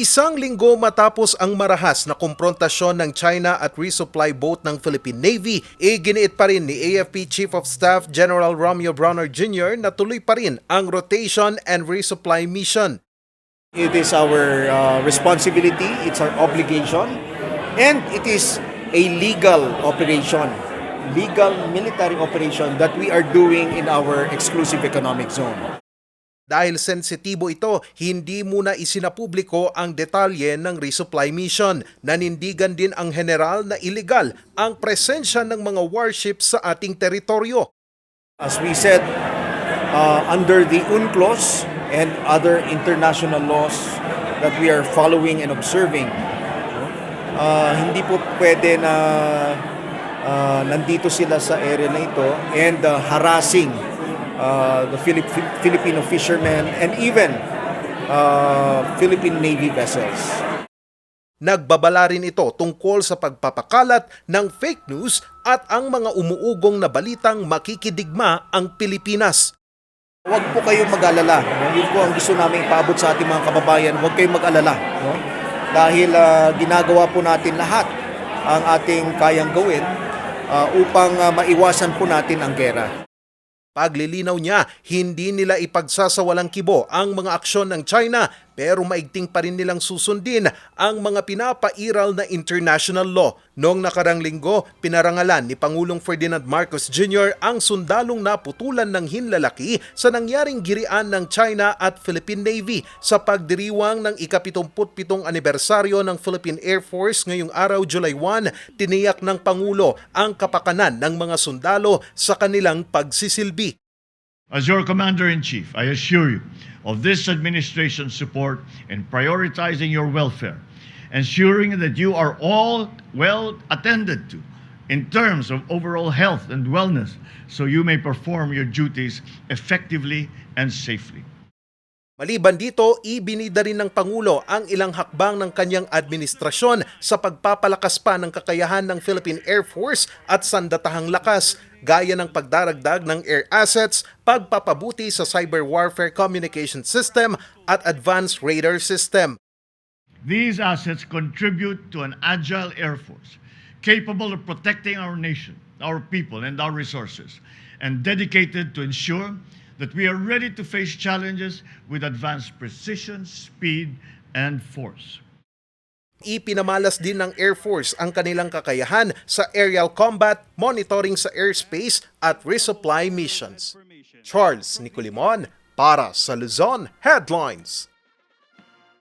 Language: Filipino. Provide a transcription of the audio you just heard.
Isang linggo matapos ang marahas na komprontasyon ng China at resupply boat ng Philippine Navy, iginiit pa rin ni AFP Chief of Staff General Romeo Bronner Jr. na tuloy pa rin ang rotation and resupply mission. It is our uh, responsibility, it's our obligation, and it is a legal operation, legal military operation that we are doing in our exclusive economic zone. Dahil sensitibo ito, hindi muna isinapubliko ang detalye ng resupply mission. Nanindigan din ang general na illegal ang presensya ng mga warships sa ating teritoryo. As we said, uh, under the UNCLOS and other international laws that we are following and observing, uh, hindi po pwede na uh, nandito sila sa area na ito and uh, harassing uh, the Filip- Filipino fishermen and even uh, Philippine Navy vessels. Nagbabala rin ito tungkol sa pagpapakalat ng fake news at ang mga umuugong na balitang makikidigma ang Pilipinas. Huwag po kayong mag-alala. Yun po ang gusto namin ipaabot sa ating mga kababayan. Huwag kayong mag-alala. No? Dahil ah, ginagawa po natin lahat ang ating kayang gawin ah, upang ah, maiwasan po natin ang gera. Paglilinaw niya, hindi nila ipagsasawalang kibo ang mga aksyon ng China pero maigting pa rin nilang susundin ang mga pinapairal na international law. Noong nakarang linggo, pinarangalan ni Pangulong Ferdinand Marcos Jr. ang sundalong naputulan ng hinlalaki sa nangyaring girian ng China at Philippine Navy sa pagdiriwang ng ikapitumputpitong anibersaryo ng Philippine Air Force ngayong araw July 1, tiniyak ng Pangulo ang kapakanan ng mga sundalo sa kanilang pagsisilbi. As your Commander-in-Chief, I assure you of this administration's support in prioritizing your welfare, ensuring that you are all well attended to in terms of overall health and wellness, so you may perform your duties effectively and safely. Maliban dito, ibinida rin ng Pangulo ang ilang hakbang ng kanyang administrasyon sa pagpapalakas pa ng kakayahan ng Philippine Air Force at sandatahang lakas, gaya ng pagdaragdag ng air assets, pagpapabuti sa cyber warfare communication system at advanced radar system. These assets contribute to an agile Air Force capable of protecting our nation, our people, and our resources, and dedicated to ensure that we are ready to face challenges with advanced precision, speed, and force. Ipinamalas din ng Air Force ang kanilang kakayahan sa aerial combat, monitoring sa airspace at resupply missions. Charles Nicolimon para sa Luzon Headlines.